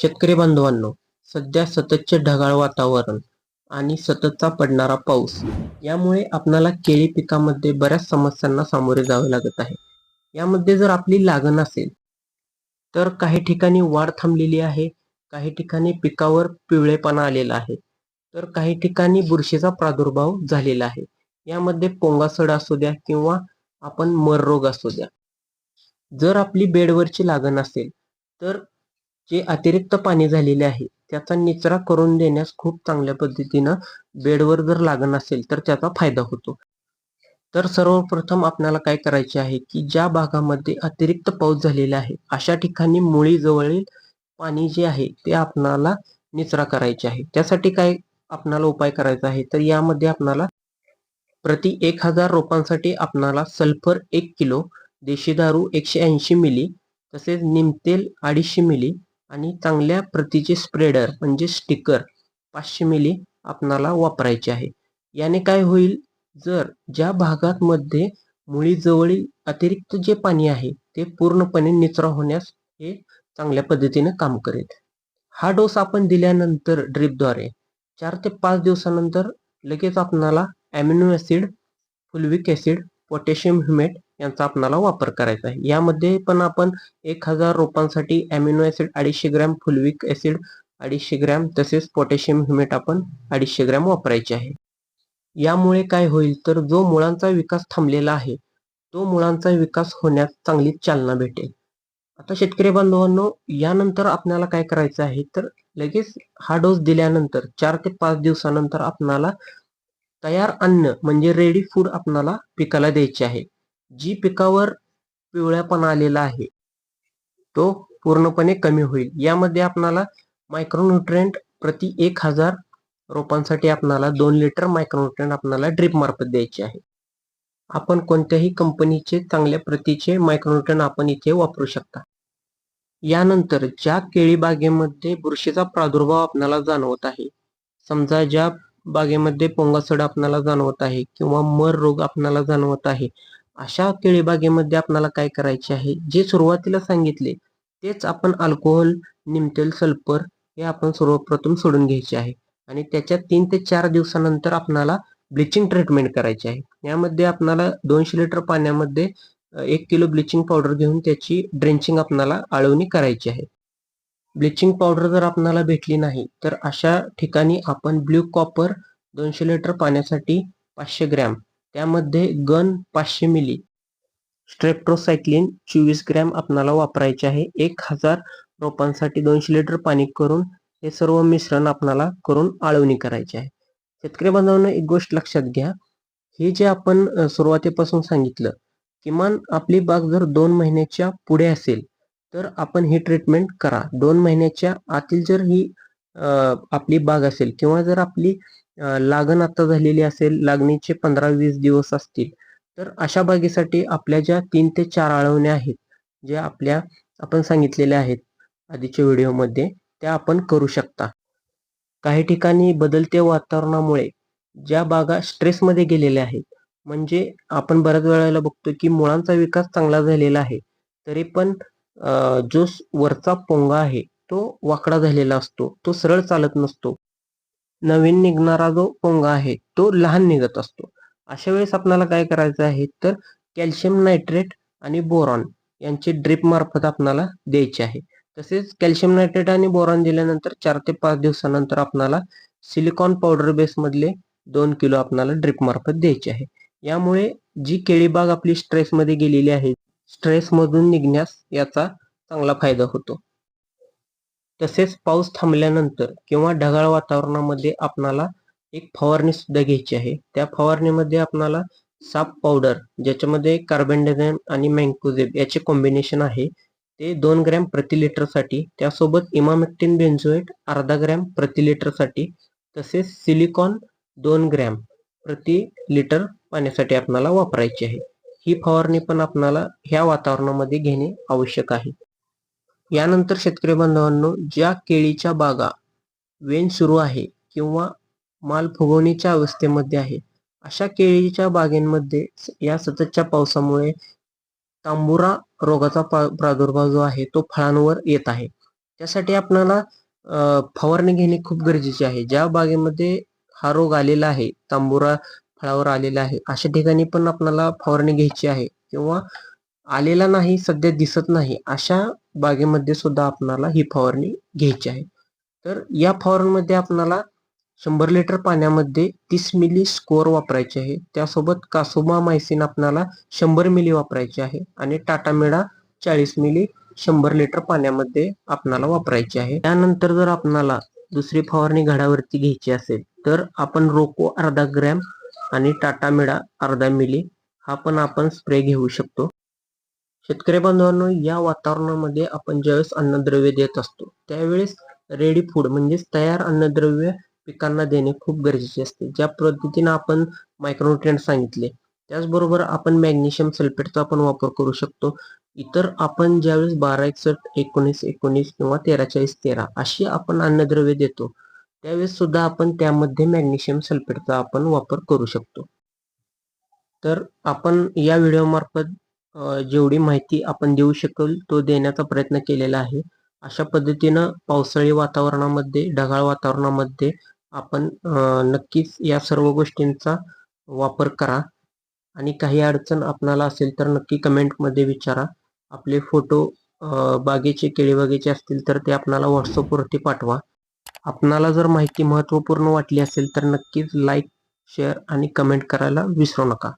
शेतकरी बांधवांनो सध्या सततचे ढगाळ वातावरण आणि सततचा पडणारा पाऊस यामुळे आपणाला केळी पिकामध्ये बऱ्याच समस्यांना सामोरे जावे लागत आहे. यामध्ये जर आपली लागण असेल तर काही ठिकाणी वाढ थांबलेली आहे काही ठिकाणी पिकावर पिवळेपणा आलेला आहे तर काही ठिकाणी बुरशीचा प्रादुर्भाव झालेला आहे. यामध्ये पोंगासड असू द्या किंवा आपण मर रोग असू द्या. जर आपली बेडवरची लागण असेल तर जे अतिरिक्त पाणी झालेले आहे त्याचा निचरा करून देण्यास खूप चांगल्या पद्धतीनं बेडवर जर लागण असेल तर त्याचा फायदा होतो. तर सर्वप्रथम आपल्याला काय करायचे आहे की ज्या भागामध्ये अतिरिक्त पाऊस झालेला आहे अशा ठिकाणी मुळीजवळील पाणी जे आहे ते आपणाला निचरा करायचे आहे. त्यासाठी काय आपणाला उपाय करायचा आहे? तर यामध्ये आपणाला प्रति एक हजार रोपांसाठी आपणाला सल्फर एक किलो देशी दारू एकशे ऐंशी मिली तसेच निमतेल अडीचशे मिली आणि चांगल्या प्रतीचे स्प्रेडर म्हणजे स्टिकर पाचशे मिली आपणाला वापरायचे आहे. याने काय होईल? जर ज्या भागात मध्ये मुळीजवळील अतिरिक्त जे पाणी आहे ते पूर्णपणे निचरा होण्यास हे चांगल्या पद्धतीने काम करेल. हा डोस आपण दिल्यानंतर ड्रिपद्वारे चार ते पाच दिवसानंतर लगेच आपणाला amino acid fulvic acid potassium humate यांचा आपणाला वापर करायचा आहे. यामध्ये पण आपण एक हजार रोपांसाठी ॲमिनो ऍसिड अडीचशे ग्रॅम फुलविक ऍसिड अडीचशे ग्रॅम तसेच पोटॅशियम ह्युमेट आपण अडीचशे ग्रॅम वापरायचे आहे. यामुळे काय होईल तर जो मुळांचा विकास थांबलेला आहे तो मुळांचा विकास होण्यास चांगली चालना भेटेल. आता शेतकरी बांधवांनो यानंतर आपल्याला काय करायचं आहे तर लगेच हा डोस दिल्यानंतर चार ते पाच दिवसानंतर आपणाला तयार अन्न म्हणजे रेडी फूड आपणाला पिकाला द्यायचे आहे. जी पिकावर पिवळ्यापणा आलेला आहे तो पूर्णपणे कमी होईल. यामध्ये आपणाला मायक्रोन्युट्रेंट प्रति एक हजार रोपांसाठी आपणाला दोन लिटर मायक्रोन्युट्रेंट आपणाला ड्रिप मार्फत द्यायचे आहे. आपण कोणत्याही कंपनीचे चांगल्या प्रतीचे मायक्रोन्युट्रेंट आपण इथे वापरू शकता. यानंतर ज्या केळी बागेमध्ये बुरशीचा प्रादुर्भाव आपल्याला जाणवत आहे समजा ज्या बागेमध्ये पोंगासड आपल्याला जाणवत आहे किंवा मर रोग आपल्याला जाणवत आहे अशा केळीबागेमध्ये आपणाला आपल्याला काय करायचे आहे? जे सुरुवातीला सांगितले तेच आपण अल्कोहोल निमतेल सल्फर हे आपण सर्वप्रथम सोडून घ्यायचे आहे. आणि त्याच्या तीन ते चार दिवसानंतर आपणाला ब्लिचिंग ट्रीटमेंट करायची आहे. यामध्ये आपणाला दोनशे लिटर पाण्यामध्ये एक किलो ब्लिचिंग पावडर घेऊन त्याची ड्रेंचिंग आपणाला आळवणी करायची आहे. ब्लिचिंग पावडर जर आपणाला भेटली नाही तर अशा ठिकाणी आपण ब्ल्यू कॉपर दोनशे लिटर पाण्यासाठी पाचशे ग्रॅम त्यामध्ये गन पाचशे मिली. स्ट्रेप्टोसायक्लिन चोवीस ग्रॅम आपणाला वापरायचे आहे. एक हजार रोपांसाठी दोनशे लिटर पाणी करून हे सर्व मिश्रण आपणाला करून आळवणी करायची आहे. शेतकरी बांधवांना एक गोष्ट लक्षात घ्या. हे जे आपण सुरुवातीपासून सांगितलं किमान आपली बाग जर दोन महिन्याच्या पुढे असेल तर आपण ही ट्रीटमेंट करा. दोन महिन्याच्या आतील जर ही आपली बाग असेल किंवा जर आपली लागण आता झालेली असेल लागणीचे पंधरा वीस दिवस असतील तर अशा बागेसाठी आपल्या ज्या तीन ते चार आळवण्या आहेत ज्या आपल्या आपण सांगितलेल्या आहेत आधीच्या व्हिडिओमध्ये त्या आपण करू शकता. काही ठिकाणी बदलत्या वातावरणामुळे ज्या बागा स्ट्रेसमध्ये गेलेल्या आहेत म्हणजे आपण बऱ्याच वेळेला बघतो की मुळांचा विकास चांगला झालेला आहे तरी पण जो वरचा पोंगा आहे तो वाकडा झालेला असतो तो सरळ चालत नसतो. नवीन निघणारा जो पोंगा आहे तो लहान निघत असतो. अशा वेळेस आपल्याला काय करायचं आहे तर कॅल्शियम नायट्रेट आणि बोरॉन यांचे ड्रिप मार्फत आपल्याला द्यायचे आहे. तसेच कॅल्शियम नायट्रेट आणि बोरॉन दिल्यानंतर चार ते पाच दिवसानंतर आपल्याला सिलिकॉन पावडर बेस मधले दोन किलो आपल्याला ड्रिप मार्फत द्यायचे आहे. यामुळे जी केळीबाग आपली आपली स्ट्रेसमध्ये गेलेली आहे स्ट्रेसमधून निघण्यास याचा चांगला फायदा होतो. तसेच पाऊस थांबल्यानंतर किंवा ढगाळ वातावरणामध्ये आपणाला एक फवारणी सुद्धा घ्यायची आहे. त्या फवारणीमध्ये आपणाला साप पावडर ज्याच्यामध्ये कार्बेंडेझम आणि मँकोझेब याचे कॉम्बिनेशन आहे ते दोन ग्रॅम प्रति लिटरसाठी त्यासोबत इमामेक्टिन बेन्झोएट अर्धा ग्रॅम प्रति लिटरसाठी तसेच सिलिकॉन दोन ग्रॅम प्रति लिटर पाण्यासाठी आपणाला वापरायची आहे. ही फवारणी पण आपणाला ह्या वातावरणामध्ये घेणे आवश्यक आहे. यानंतर शेतकरी बांधवांनो ज्या केळीच्या बागा वेन सुरू आहे किंवा माल फुगवणीच्या अवस्थेमध्ये आहे अशा केळीच्या बागेंमध्ये या सततच्या पावसामुळे तांबुरा रोगाचा प्रादुर्भाव जो आहे तो फळांवर येत आहे. त्यासाठी आपल्याला फवारणी घेणे खूप गरजेचे आहे. ज्या बागेमध्ये हा रोग आलेला आहे तांबुरा फळावर आलेला आहे अशा ठिकाणी पण आपल्याला फवारणी घ्यायची आहे किंवा आलेला नाही सध्या दिसत नाही अशा बागेमध्ये सुद्धा आपणाला ही फवारणी घ्यायची आहे. तर या फवारणीमध्ये आपणाला शंभर लिटर पाण्यामध्ये तीस मिली स्कोअर वापरायचे आहे. त्यासोबत कासोमा मायसिन आपणाला शंभर मिली वापरायचे आहे आणि टाटा मेडा चाळीस मिली शंभर लिटर पाण्यामध्ये आपणाला वापरायची आहे. त्यानंतर जर आपणाला दुसरी फवारणी घडावरती घ्यायची असेल तर आपण रोको अर्धा ग्रॅम आणि टाटा मेडा अर्धा मिली हा पण आपण स्प्रे घेऊ शकतो. शेतकरी बांधवांनो या वातावरणामध्ये आपण ज्यावेळेस अन्नद्रव्य देत असतो त्यावेळेस रेडी फूड म्हणजेच तयार अन्नद्रव्य पिकांना देणे खूप गरजेचे असते. ज्या पद्धतीनं आपण मायक्रोन्युट्रिएंट सांगितले त्याचबरोबर आपण मॅग्नेशियम सल्फेटचा आपण वापर करू शकतो. इतर आपण ज्यावेळेस बारा एकसष्ट एकोणीस एकोणीस किंवा तेरा चाळीस तेरा अशी आपण अन्नद्रव्य देतो त्यावेळेस सुद्धा आपण त्यामध्ये मॅग्नेशियम सल्फेटचा आपण वापर करू शकतो. तर आपण या व्हिडिओमार्फत जेवढी माहिती आपण देऊ शकल तो देण्याचा प्रयत्न केलेला आहे. अशा पद्धतीनं पावसाळी वातावरणामध्ये ढगाळ वातावरणामध्ये आपण नक्कीच या सर्व गोष्टींचा वापर करा. आणि काही अडचण आपणाला असेल तर नक्की कमेंटमध्ये विचारा. आपले फोटो बागेचे केळीबागेचे असतील तर ते आपणाला व्हॉट्सअपवरती पाठवा. आपणाला जर माहिती महत्त्वपूर्ण वाटली असेल तर नक्कीच लाईक शेअर आणि कमेंट करायला विसरू नका.